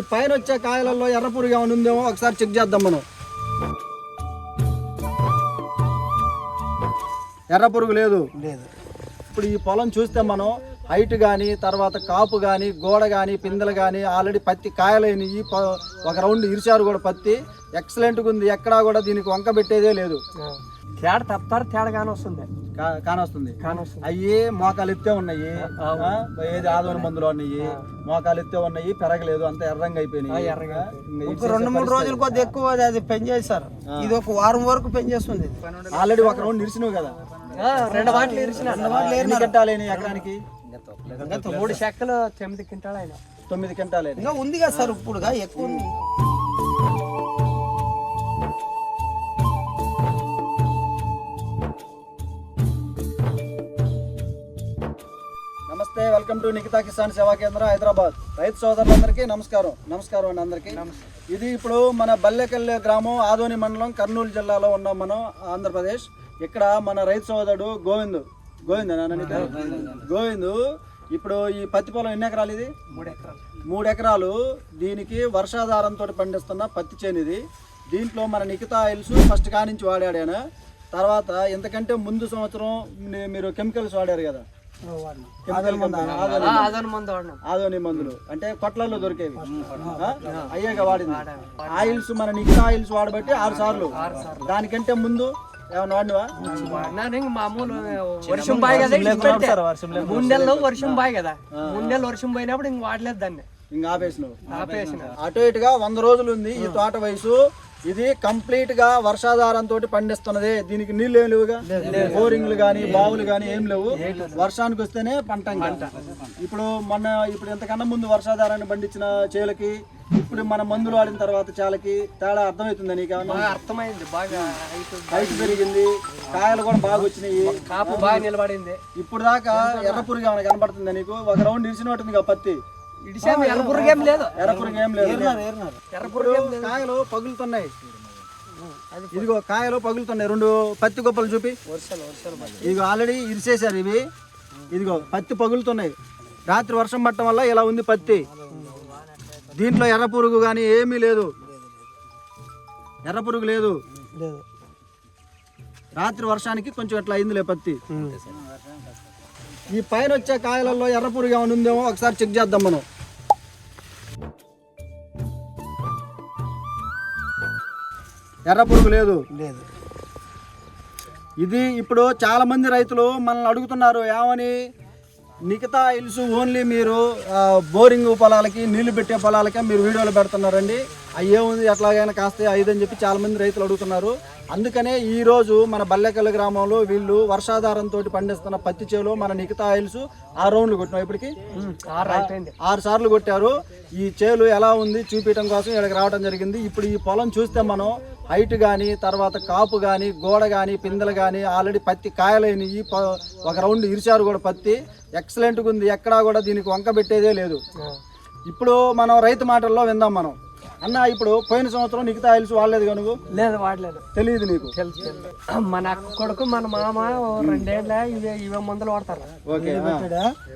పైన వచ్చే కాయలలో ఎర్ర పురుగు ఏమైనా ఉందేమో ఒకసారి చెక్ చేద్దాం మనం. ఎర్ర పురుగు లేదు. లేదు. ఇప్పుడు ఈ పొలం చూస్తే మనం హైట్ కానీ తర్వాత కాపు కానీ గోడ కానీ పిందెలు కానీ ఆల్రెడీ పత్తి కాయలైనవి ఒక రౌండ్ ఇరిచారు కూడా పత్తి. ఎక్సలెంట్గా ఉంది. ఎక్కడా కూడా దీనికి వంక పెట్టేదే లేదు. తేడా తప్పుతారు తేడా కాని వస్తుంది. కానొస్తుంది. కాని వస్తుంది అయ్యి మోకాలు ఎత్తే ఉన్నాయి ఆ, ఏది ఆదోని మందులు ఉన్నాయి. మోకాలు ఎత్తే ఉన్నాయి పెరగలేదు అంత ఎర్రంగా అయిపోయినాయి. రెండు మూడు రోజులు కొద్ది ఎక్కువ అది- పెంచేస్తారు ఇది ఒక వారం వరకు పెంచేస్తుంది. ఆల్రెడీ ఒక రౌండ్ ఇరిచినావు కదా. రెండు వాటిలు ఇరిచిన ఎన్ని గంటాలేని ఎకరానికి? మూడు చెక్కలు తొమ్మిది క్వింటాలు అయినా తొమ్మిది ఇంకా ఉంది కదా సార్ ఇప్పుడుగా ఎక్కువ వెల్కమ్ టు నిఖితా కిసాన్ సేవా కేంద్రం హైదరాబాద్. రైతు సోదరులందరికీ నమస్కారం. నమస్కారం అండి అందరికీ. ఇది ఇప్పుడు మన బల్లెకల్లె గ్రామం ఆదోని మండలం కర్నూలు జిల్లాలో ఉన్నాం మనం ఆంధ్రప్రదేశ్. ఇక్కడ మన రైతు సోదరుడు గోవింద్. గోవింద్ గోవింద్ ఇప్పుడు ఈ పత్తి పొలం ఎన్ని ఎకరాలు ఇది? మూడు ఎకరాలు మూడు ఎకరాలు దీనికి వర్షాధారంతో పండిస్తున్న పత్తి చేను ఇది. దీంట్లో మన నిఖితా ఆయిల్స్ ఫస్ట్ కానించి వాడాడు ఆయన. తర్వాత ఇంతకంటే ముందు సంవత్సరం మీరు కెమికల్స్ వాడారు కదా. ఆదోని మందులు. అంటే కొట్లలో దొరికేవి? అయ్యాక వాడింది. ఆయిల్స్ మన నిఖితా ఆయిల్స్ వాడబట్టి ఆరు సార్లు. దానికంటే ముందు వర్షం బాయ్ కదా. మూడు నెలలు వర్షం బాయ్ కదా. మూడు నెలలు వర్షం పోయినప్పుడు ఇంక వాడలేదు దాన్ని. ఇంకా ఆపేసినావు. ఆపేసిన. అటు ఇటుగా వంద రోజులు ఉంది ఈ తోట వయసు. ఇది కంప్లీట్గా వర్షాధారంతో పండిస్తున్నది. దీనికి నీళ్ళు ఏం లేవుగా? బోరింగ్లు గాని బావులు గాని ఏం లేవు. వర్షానికి వస్తేనే పంట. ఇప్పుడు మొన్న ఇప్పుడు ఇంతకన్నా ముందు వర్షాధారాన్ని పండించిన చేలకి ఇప్పుడు మన మందులు వాడిన తర్వాత చాలకి తేడా అర్థమవుతుంది నీకు అర్థమైంది బాగా హైట్ పెరిగింది కాయలు కూడా బాగా వచ్చినాయి. కాపు బాగా నిలబడింది. ఇప్పుడు దాకా ఎర్ర పురుగు ఏమైనా కనబడుతుందా నీకు? ఒక రౌండ్ ఇరిచినట్టుంది కదా పత్తి. లేదు. లేదు. కాయలు పగులుతున్నాయి. ఇదిగో కాయలు పగులుతున్నాయి. రెండు పత్తి గొప్పలు చూపి. ఇదిగో ఆల్రెడీ ఇరిసేశారు ఇవి. ఇదిగో పత్తి పగులుతున్నాయి. రాత్రి వర్షం పట్టడం వల్ల ఇలా ఉంది పత్తి. దీంట్లో ఎర్ర పురుగు కానీ ఏమీ లేదు. ఎర్ర పురుగు లేదు. లేదు. రాత్రి వర్షానికి కొంచెం ఇట్లా అయిందిలే పత్తి. ఈ పైన వచ్చే కాయలలో ఎర్ర పురుగు ఏమైనా ఉందేమో ఒకసారి చెక్ చేద్దాం మనం. ఎర్ర పురుగు లేదు? లేదు. ఇది ఇప్పుడు చాలా మంది రైతులు మనల్ని అడుగుతున్నారు ఏమని? మిగతా ఇల్స్ ఓన్లీ మీరు బోరింగ్ పొలాలకి నీళ్ళు పెట్టే పొలాలకే మీరు వీడియోలు పెడుతున్నారండి. అవి ఏముంది ఎట్లాగైనా కాస్తే ఐదు అని చెప్పి చాలా మంది రైతులు అడుగుతున్నారు. అందుకనే ఈ రోజు మన బల్లెకల్లి గ్రామంలో వీళ్ళు వర్షాధారంతో పండిస్తున్న పత్తి చేలో మన నిఖితా ఆయిల్స్ ఆరు రౌండ్లు కొట్టినాం. ఇప్పటికి ఆరు సార్లు కొట్టారు. ఈ చేలు ఎలా ఉంది చూపించడం కోసం ఇక్కడికి రావడం జరిగింది. ఇప్పుడు ఈ పొలం చూస్తే మనం హైట్ కానీ తర్వాత కాపు కానీ గోడ కానీ పిందెలు కానీ ఆల్రెడీ పత్తి కాయలైనవి ఒక రౌండ్ ఇరిచారు కూడా పత్తి. ఎక్సలెంట్గా ఉంది. ఎక్కడా కూడా దీనికి వంక పెట్టేదే లేదు. ఇప్పుడు మనం రైతు మాటల్లో విందాం మనం. అన్న ఇప్పుడు పోయిన సంవత్సరం నిఖితా ఆయిల్స్ వాడలేదు నువ్వు? లేదు వాడలేదు. తెలియదు నీకు? తెలుసు మన అక్క కొడుకు మన మామ రెండేళ్ళ ఇవే ఇవే మందులు వాడతారు.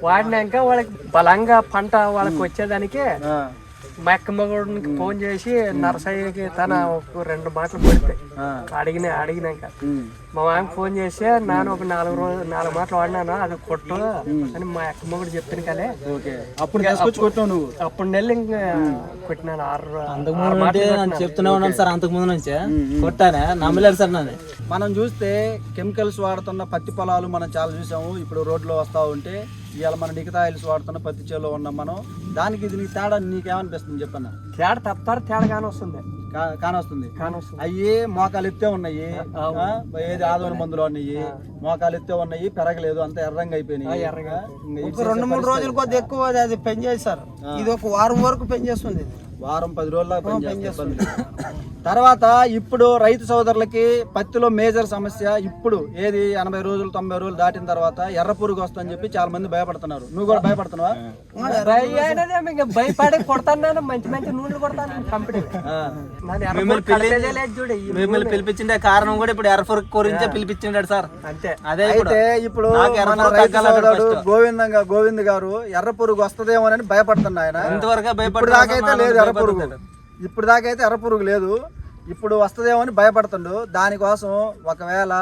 వాడినాక వాళ్ళకి బలంగా పంట వాళ్ళకి వచ్చేదానికి మా అక్క మగుడికి ఫోన్ చేసి నరసయ్యకి తన ఒక రెండు మాటలు పెడితే. అడిగిన అడిగినాక మా మామ ఫోన్ చేసి నాన్న ఒక నాలుగు రోజులు నాలుగు మాటలు వాడినాను అది కొట్టు అని మా అక్క మగుడు చెప్పాను కలే ఓకే. అప్పుడు కొట్టావు నువ్వు? అప్పుడు నెల ఇంకా కొట్టినాను. ఆరు ఆరు మాటలు కొట్టినాను. చెప్తూనే ఉన్నాను సార్ అంతకు ముందు నుంచే. కొట్టానే నమ్మలేదు సార్ నన్ను. మనం చూస్తే కెమికల్స్ వాడుతున్న పత్తి పొలాలు మనం చాలా చూసాము. ఇప్పుడు రోడ్లో వస్తూ ఉంటే ఇవాళ మన నిఖితా ఆయిల్స్ వాడుతున్న పత్తి చేలో ఉన్నాం మనం. దానికి ఇది నీ తేడా నీకేమనిపిస్తుంది చెప్పన్న. తేడా తప్పుతారు తేడా కాని వస్తుంది. కాని వస్తుంది. అయ్యి మోకాలు ఎత్తే ఉన్నాయి. ఏది ఆదోని మందులు ఉన్నాయి. మోకాలు ఎత్తే ఉన్నాయి పెరగలేదు అంత ఎర్రంగా అయిపోయినాయి. రెండు మూడు రోజులు కొద్ది ఎక్కువ అది- పెంచేస్తారు ఇది ఒక వారం వరకు పెంచేస్తుంది. వారం పది రోజుల లేదు. తర్వాత ఇప్పుడు రైతు సోదరులకి పత్తిలో మేజర్ సమస్య ఇప్పుడు ఏది? ఎనభై రోజులు తొంభై రోజులు దాటిన తర్వాత ఎర్ర పురుగు వస్తుందని చెప్పి చాలా మంది భయపడుతున్నారు. నువ్వు కూడా భయపడుతున్నావా? భయమైనదే మీకు భయపడి కొడతాను మంచి మంచి నూనెలు కొడతాను కంపెనీ. నన్ను ఎర్ర మిమ్మల్ని పురుగు పిలిపించిండే కారణం కూడా ఇప్పుడు ఎర్రఫోర్ గురించే పిలిపించిండాడు సార్. అంతే. అదే ఇప్పుడు అయితే ఇప్పుడు ఎర్ర పురుగు. గోవిందంగా గోవింద్ గారు ఎర్ర పురుగు వస్తుందేమోనని భయపడుతున్నా ఆయన. ఇంతవరకు ఇప్పుడు భయపడ్డా దాకైతే లేదు ఎర్ర పురుగు. ఇప్పుడు దాకైతే ఎర్ర పురుగు లేదు. ఇప్పుడు వస్తుందేమో అని భయపడుతుండు. దానికోసం ఒకవేళ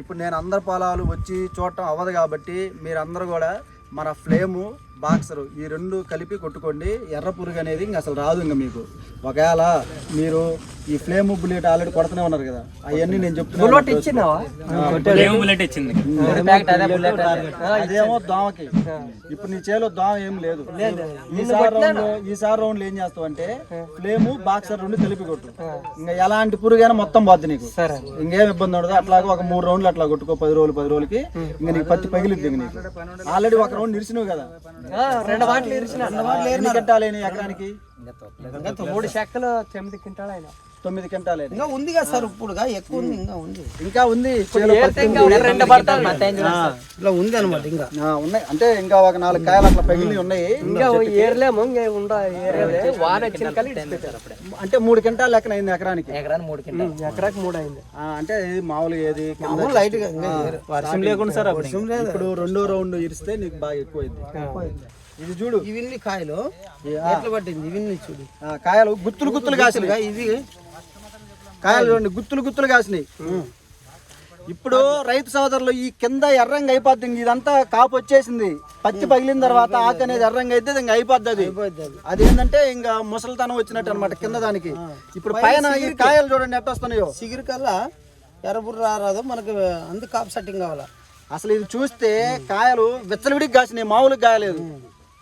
ఇప్పుడు నేను అందరి పొలాలు వచ్చి చూడటం అవ్వదు కాబట్టి మీరందరూ కూడా మన ఫ్లేము బాక్సరు. ఈ రెండు కలిపి కొట్టుకోండి. ఎర్ర పురుగు అనేది ఇంక అసలు రాదు ఇంకా మీకు. ఒకవేళ మీరు ఈ ఫ్లేమ్ బుల్లెట్ ఆల్రెడీ కొడుతూనే ఉన్నారు కదా అవన్నీ నేను బుల్లెట్ చెప్తున్నాను అదేమో దోమకి. ఇప్పుడు నీ చేలో దోమ ఏం లేదు. ఈసారి రౌండ్ ఈసారి రౌండ్ ఏం చేస్తావు అంటే ఫ్లేమ్ బాక్సర్ రెండు కలిపి కొట్టు. ఇంకా ఎలాంటి పురుగైనా మొత్తం పోద్ది నీకు. ఇంకేం ఇబ్బంది ఉండదు. అట్లాగా ఒక మూడు రౌండ్లు అట్లా కొట్టుకో పది రోజులు పది రోజులకి. ఇంకా నీకు పత్తి పగిలిద్ది నీకు. ఆల్రెడీ ఒక రౌండ్ నిరిసినవు కదా. రెండు బాటలు ఇరిచిన ఎన్ని కింటాలు ఎకరానికి? మూడు చెక్కలు తొమ్మిది కింటాలు ఆయన. తొమ్మిది కింటాలు ఇంకా ఉంది కదా సార్ ఇప్పుడుగా ఎక్కువ ఉంది ఇంకా ఉంది. ఇంకా ఉంది ఇట్లా ఉంది అనమాట ఇంకా ఉన్నాయి. అంటే ఇంకా ఒక నాలుగు కాయలు అట్లా పగిలి ఉన్నాయి. ఇంకా ఏర్లేము అంటే మూడు కింటాలు లెక్కన అయింది ఎకరానికి. ఉమ్, ఎకరాకి మూడు అయింది. ఆ, అంటే మామూలుగా ఏది కింద లైట్గా. వర్షం లేకుండా సార్ అప్పుడు ఇప్పుడు రెండో రౌండ్ ఇరిస్తే నీకు బాగా ఎక్కువ అయింది ఇది చూడు. ఇవన్నీ కాయలు ఎట్లా పట్టింది? ఇవన్నీ చూడు. ఆ, కాయలు గుత్తులు గుత్తులు ఇక ఇది కాయలు చూడండి గుత్తులు గుత్తులు కాసినాయి. ఇప్పుడు రైతు సోదరులు ఈ కింద ఎర్రంగా అయిపోద్ది ఇంక ఇదంతా కాపు వచ్చేసింది. పత్తి పగిలిన తర్వాత ఆకు అనేది ఎర్రంగా అయితే ఇంకా అయిపోద్ది అది. అదేంటంటే ఇంకా ముసలితనం వచ్చినట్టు అనమాట కింద దానికి. ఇప్పుడు పైన ఈ కాయలు చూడండి ఎట్ట వస్తున్నాయో. సిగిరి కల్లా ఎర్రబుర్ర రారాదు మనకి అందు కాపు సెట్టింగ్ కావాలా? అసలు ఇది చూస్తే కాయలు విచ్చలవిడికి కాసినాయి మామూలుగా కాయలేదు.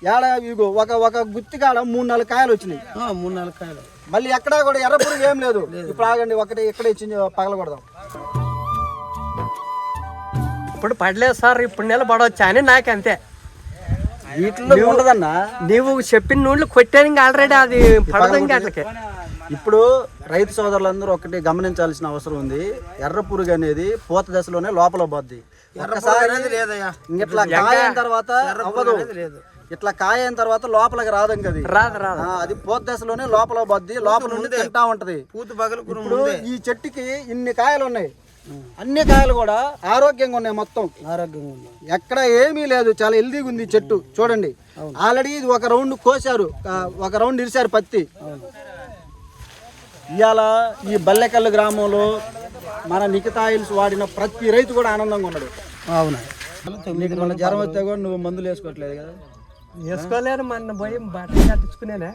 ఏడ ఇగో ఒక ఒక గుత్తి కాడ మూడు నాలుగు కాయలు వచ్చినాయి. మూడు నాలుగు కాయలు. మళ్ళీ ఎక్కడా కూడా ఎర్ర పురుగు ఏం లేదు. ఇప్పుడు ఆగండి ఒకటి ఇక్కడే ఇచ్చి పగలకూడదాం ఇప్పుడు పడలేదు సార్ ఇప్పుడు నెల పడవచ్చు అని నాకు అంతే వీటిలో ఉండదన్నా. నీవు చెప్పిన నూనెలు కొట్టాను ఇంకా ఆల్రెడీ అది పడదు ఇంకా అట్లకి ఇప్పుడు రైతు సోదరులందరూ ఒకటి గమనించాల్సిన అవసరం ఉంది. ఎర్ర పురుగు అనేది పూత దశలోనే లోపల పోద్ది. ఒక్కసారి లేదయ్యా. ఇట్లా కాయ అయిన తర్వాత అవ్వదు. ఇట్లా కాయ అయిన తర్వాత లోపలికి రాదు ఇంక అది. రాదు రాదు. అది పూత దశలోనే లోపల పోద్ది లోపల నుండి తింటా ఉంటది. పూత ఇప్పుడు ఈ చెట్టుకి ఇన్ని కాయలు ఉన్నాయి. అన్ని కాయలు కూడా ఆరోగ్యంగా ఉన్నాయి మొత్తం. ఆరోగ్యంగా ఉంది ఎక్కడ ఏమీ లేదు చాలా హెల్దీగా ఉంది చెట్టు. చూడండి. ఆల్రెడీ ఇది ఒక రౌండ్ కోసారు ఆ, ఒక రౌండ్ ఇరిశారు పత్తి. ఇవాళ ఈ బల్లెకల్లు గ్రామంలో మన నికితాయిల్స్ వాడిన ప్రతి రైతు కూడా ఆనందంగా ఉన్నాడు. అవునా. నీకు జ్వరం వస్తే కూడా నువ్వు మందులు వేసుకోవట్లేదు కదా. వేసుకోలేను మన పోయి బట్టలు కట్టించుకునేనే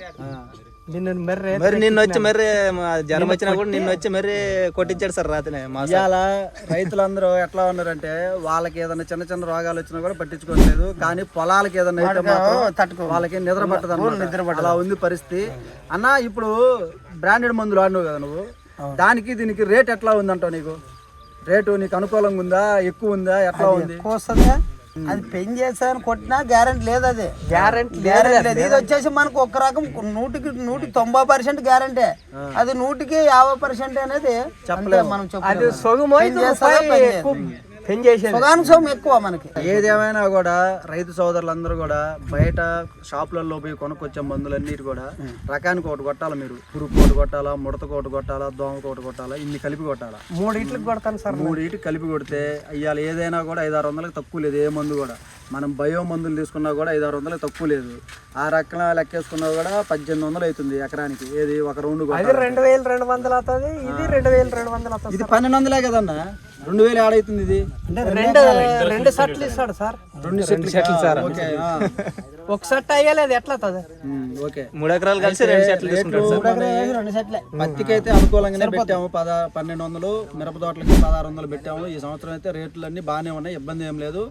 నిన్ను మర్రే మరి నిన్న వచ్చి మరి మా జ్వరం వచ్చినా కూడా నిన్న వచ్చి మరి కొట్టించాడు సార్ రాత్రి. ఇవాళ రైతులందరూ ఎట్లా ఉన్నారంటే వాళ్ళకి ఏదైనా చిన్న చిన్న రోగాలు వచ్చినా కూడా పట్టించుకోవట్లేదు. కానీ పొలాలకి ఏదైనా అయితే మాత్రం తట్టుకో వాళ్ళకి నిద్ర పట్టదు. అలా ఉంది పరిస్థితి. అన్న ఇప్పుడు బ్రాండెడ్ మందులు ఆడినావు కదా నువ్వు? దానికి దీనికి రేట్ ఎట్లా ఉందంటావు నీకు? రేటు నీకు అనుకూలంగా ఉందా? ఎక్కువ ఉందా? ఎట్లా ఉంది? ఎక్కువ వస్తుందా? అది పెన్ చేసాను కొట్టినా గ్యారెంటీ లేదు అది. గ్యారెంటీ గ్యారెంటీ లేదు ఇది వచ్చేసి మనకు ఒక రకం నూటికి నూటికి తొంభై పర్సెంట్ గ్యారెంటీ అది నూటికి యాభై పర్సెంట్ అనేది అంతే మనం చెప్పలేదు ఎక్కువ మనకి. ఏదేమైనా కూడా రైతు సోదరులందరూ కూడా బయట షాపులలో పోయి కొనుక్కొచ్చే మందులన్నీ కూడా రకానికి ఒకటి కొట్టాలి మీరు? పురుగు ఒకటి కొట్టాలా ముడత ఒకటి కొట్టాలా దోమకు ఒకటి కొట్టాలా ఇన్ని కలిపి కొట్టాలా? మూడు ఇట్లకి కొడతాను సార్. మూడు ఇటు కలిపి కొడితే ఇవాళ ఏదైనా కూడా ఐదు ఆరు వందలకు తక్కువ లేదు ఏ మందు కూడా. మనం బయో మందులు తీసుకున్నా కూడా ఐదు ఆరు వందలకు తక్కువ లేదు. ఆ రకం లెక్కేసుకున్నా కూడా పద్దెనిమిది వందలు అవుతుంది ఎకరానికి. ఏది? ఒక రౌండ్. రెండు వేలు రెండు వందలు అవుతుంది ఇది రెండు వేలు రెండు వందలు అవుతుంది ఇది పన్నెండు వందలే కదన్నా? రెండు వేలు ఆడవుతుంది ఇది. రెండు రెండు షర్ట్లు ఇస్తాడు సార్. రెండు సెట్లు. సార్. ఓకే. ఆ. ఒక షర్ట్ అయ్యలేదు ఎట్లా అవుతుంది? ఓకే. మూడు ఎకరాలు కలిసి రెండు సెట్లు తీసుకుంటాడు సార్. రెండు పత్తికి అయితే అనుకూలంగానే పెట్టాము. పద పన్నెండు వందలు మిరప తోటలకి పదహారు వందలు పెట్టాము. ఈ సంవత్సరం అయితే రేట్లు అన్ని బాగానే ఉన్నాయి ఇబ్బంది ఏం లేదు.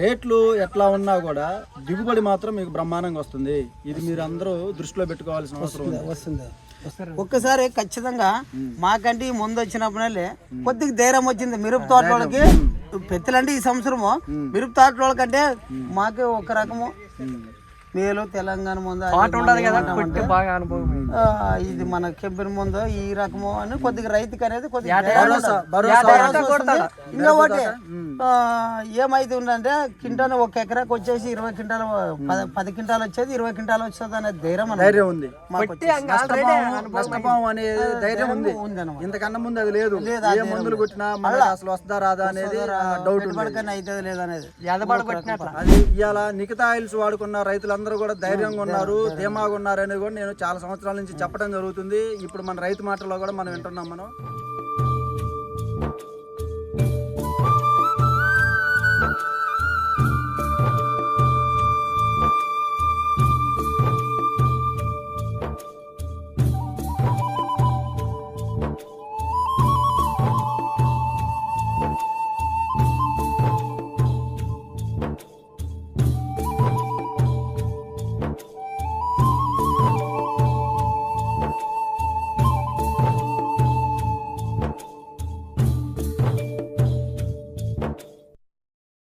రేట్లు ఎట్లా ఉన్నా కూడా దిగుబడి మాత్రం మీకు బ్రహ్మాండంగా వస్తుంది. ఇది మీరు అందరూ దృష్టిలో పెట్టుకోవాల్సిన అవసరం ఉంది. వస్తుంది. ఒక్కసారి ఖచ్చితంగా మాకంటే ఈ ముందు వచ్చినప్పుడే కొద్దిగా ధైర్యం వచ్చింది మిరప తోటలోకి పెత్తలంటే ఈ సంవత్సరము మిరప తోటలోకంటే మాకు ఒక రకము. మేలు తెలంగాణ ముందు బాగా అనుభవం. ఇది మన కెంపెన్ ముందు ఈ రకము అని కొద్దిగా రైతుకి అనేది కొద్దిగా. ఇంకా ఒకటి ఆ, ఏమైతే ఉందంటే కింటాలు ఒక ఎకరాకి వచ్చేసి ఇరవై క్వింటాలు పద- క్వింటాలు వచ్చేది ఇరవై క్వింటాలు వచ్చేది అనే ధైర్యం. ధైర్యం ఉంది. మాకు కొట్టి ఇంకా ఆల్రెడీ నష్టపోవం నష్టపోవం అనే ధైర్యం ఉంది. ఇంతకన్నా ముందు అది లేదు. ఏ మందులు కొట్టినా మనకి అసలు వస్తుందా రాదా అనేది డౌట్ లేదనేది కొట్టినట్ల అది ఇవాళ నిఖితా ఆయిల్స్ వాడుకున్న రైతులందరూ కూడా ధైర్యంగా ఉన్నారు ధీమాగా ఉన్నారు అనేది కూడా నేను చాలా సంవత్సరాల నుంచి చెప్పడం జరుగుతుంది. ఇప్పుడు మన రైతు మాటల్లో కూడా మనం వింటున్నాం మనం.